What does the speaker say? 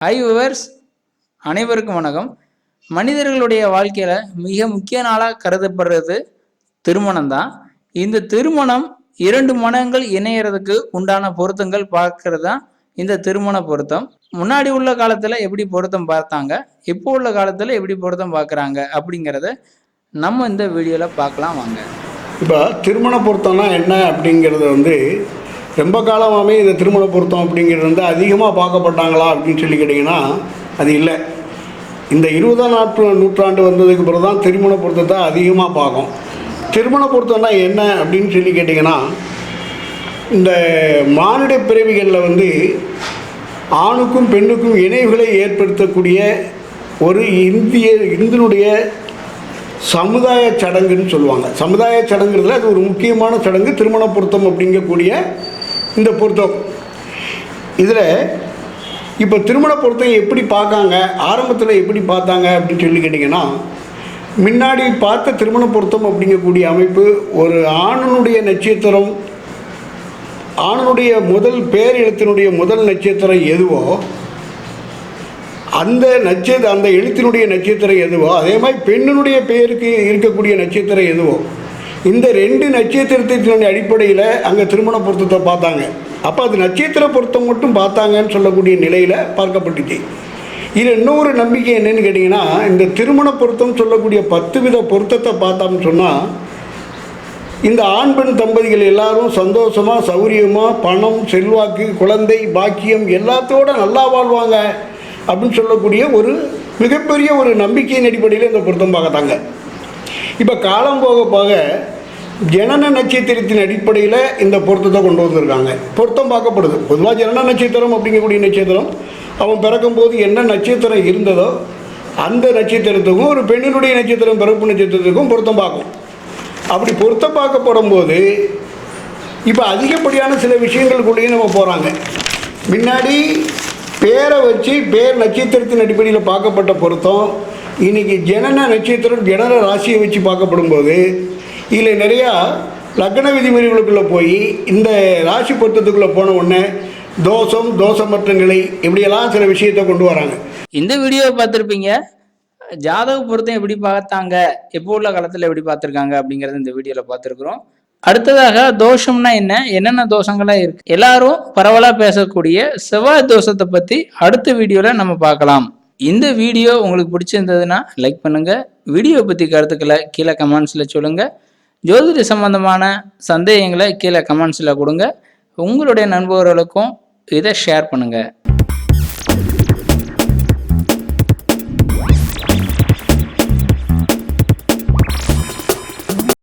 High viewers அனைவருக்கும் வணக்கம். மனிதர்களுடைய வாழ்க்கையில் மிக முக்கிய நாளாக கருதப்படுறது திருமணம் தான் இந்த திருமணம் இரண்டு மனங்கள் இணையறதுக்கு உண்டான பொருத்தங்கள் பார்க்கறது தான் இந்த திருமண பொருத்தம். முன்னாடி உள்ள காலத்தில் எப்படி பொருத்தம் பார்த்தாங்க இப்போ உள்ள காலத்தில் எப்படி பொருத்தம் பார்க்குறாங்க அப்படிங்கிறத நம்ம இந்த வீடியோவில் பார்க்கலாம் வாங்க. இப்போ திருமண பொருத்தம்னா என்ன அப்படிங்கிறது வந்து ரொம்ப காலமாகவே இந்த திருமண பொருத்தம் அப்படிங்கிறது வந்து அதிகமாக பார்க்கப்பட்டாங்களா அப்படின்னு சொல்லி கேட்டிங்கன்னா அது இல்லை. இந்த இருபதாம் நாற்று நூற்றாண்டு வந்ததுக்கு பிறகு தான் திருமண பொருத்தத்தை அதிகமாக பார்க்கும். திருமண பொருத்தம்னா என்ன அப்படின்னு சொல்லி கேட்டிங்கன்னா இந்த மானிட பிறவிகளில் வந்து ஆணுக்கும் பெண்ணுக்கும் இணைவுகளை ஏற்படுத்தக்கூடிய ஒரு இந்திய இந்தியனுடைய சமுதாய சடங்குன்னு சொல்லுவாங்க. சமுதாய சடங்குறதுல அது ஒரு முக்கியமான சடங்கு திருமண பொருத்தம் அப்படிங்கக்கூடிய இந்த பொருத்தம். இதில் இப்போ திருமண பொருத்தம் எப்படி பார்க்காங்க ஆரம்பத்தில் எப்படி பார்த்தாங்க அப்படின்னு சொல்லி கேட்டிங்கன்னா முன்னாடி பார்த்த திருமண பொருத்தம் அப்படிங்கக்கூடிய அமைப்பு ஒரு ஆணனுடைய நட்சத்திரம் ஆணனுடைய முதல் பேர் எழுத்தினுடைய முதல் நட்சத்திரம் எதுவோ அந்த நட்சத்திர அந்த எழுத்தினுடைய நட்சத்திரம் எதுவோ அதே மாதிரி பெண்ணினுடைய பெயருக்கு இருக்கக்கூடிய நட்சத்திரம் எதுவோ இந்த ரெண்டு நட்சத்திரத்தினுடைய அடிப்படையில் அங்கே திருமண பொருத்தத்தை பார்த்தாங்க. அப்போ அது நட்சத்திர பொருத்தம் மட்டும் பார்த்தாங்கன்னு சொல்லக்கூடிய நிலையில் பார்க்கப்பட்டுச்சு. இது இன்னொரு நம்பிக்கை என்னன்னு கேட்டிங்கன்னா இந்த திருமண பொருத்தம் சொல்லக்கூடிய பத்து வித பொருத்தத்தை பார்த்தோம்னு சொன்னால் இந்த ஆண் பெண் தம்பதிகள் எல்லாரும் சந்தோஷமாக சௌரியமாக பணம் செல்வாக்கு குழந்தை பாக்கியம் எல்லாத்தோட நல்லா வாழ்வாங்க அப்படின்னு சொல்லக்கூடிய ஒரு மிகப்பெரிய ஒரு நம்பிக்கையின் அடிப்படையில் இந்த பொருத்தம் பார்க்கத்தாங்க. இப்போ காலம் போக போக ஜனன நட்சத்திரத்தின் அடிப்படையில் இந்த பொருத்தத்தை கொண்டு வந்திருக்காங்க. பொருத்தம் பார்க்கப்படுது. பொதுவாக ஜனன நட்சத்திரம் அப்படிங்கக்கூடிய நட்சத்திரம் அவன் பிறக்கும்போது என்ன நட்சத்திரம் இருந்ததோ அந்த நட்சத்திரத்துக்கும் ஒரு பெண்ணினுடைய நட்சத்திரம் பிறப்பு நட்சத்திரத்துக்கும் பொருத்தம் பார்க்கும். அப்படி பொருத்தம் பார்க்கப்படும் போது இப்போ அதிகப்படியான சில விஷயங்களுக்குள்ளேயும் நம்ம போகிறாங்க முன்னாடி பேரை வச்சு பேர் நட்சத்திரத்தின் அடிப்படையில் பார்க்கப்பட்ட பொருத்தம் இன்றைக்கி ஜனன நட்சத்திரம் ஜனன ராசியை வச்சு பார்க்கப்படும்போது இதில் நிறையா லக்ன விதிமுறைகளுக்குள்ளே போய் இந்த ராசி பொருத்தத்துக்குள்ளே போன உடனே தோஷம் தோஷமற்ற நிலை இப்படியெல்லாம் சில விஷயத்தை கொண்டு வராங்க. இந்த வீடியோவை பார்த்துருப்பீங்க. ஜாதக பொருத்தம் எப்படி பார்த்தாங்க? எப்போ உள்ள காலத்தில் எப்படி பார்த்துருக்காங்க? அப்படிங்கிறத இந்த வீடியோவில் பார்த்துருக்குறோம். அடுத்ததாக தோஷம்னா என்ன? என்னென்ன தோஷங்களாக இருக்கு? எல்லாரும் பரவலாக பேசக்கூடிய செவ்வாய் தோஷத்தை பற்றி அடுத்த வீடியோவில் நம்ம பார்க்கலாம். இந்த வீடியோ உங்களுக்கு பிடிச்சிருந்ததுன்னா லைக் பண்ணுங்க. வீடியோ பற்றி கருத்துக்களை கீழே கமெண்ட்ஸில் சொல்லுங்க. ஜோதிட சம்பந்தமான சந்தேகங்களை கீழே கமெண்ட்ஸில் கொடுங்க. உங்களுடைய நண்பர்களுக்கும் இதை ஷேர் பண்ணுங்கள்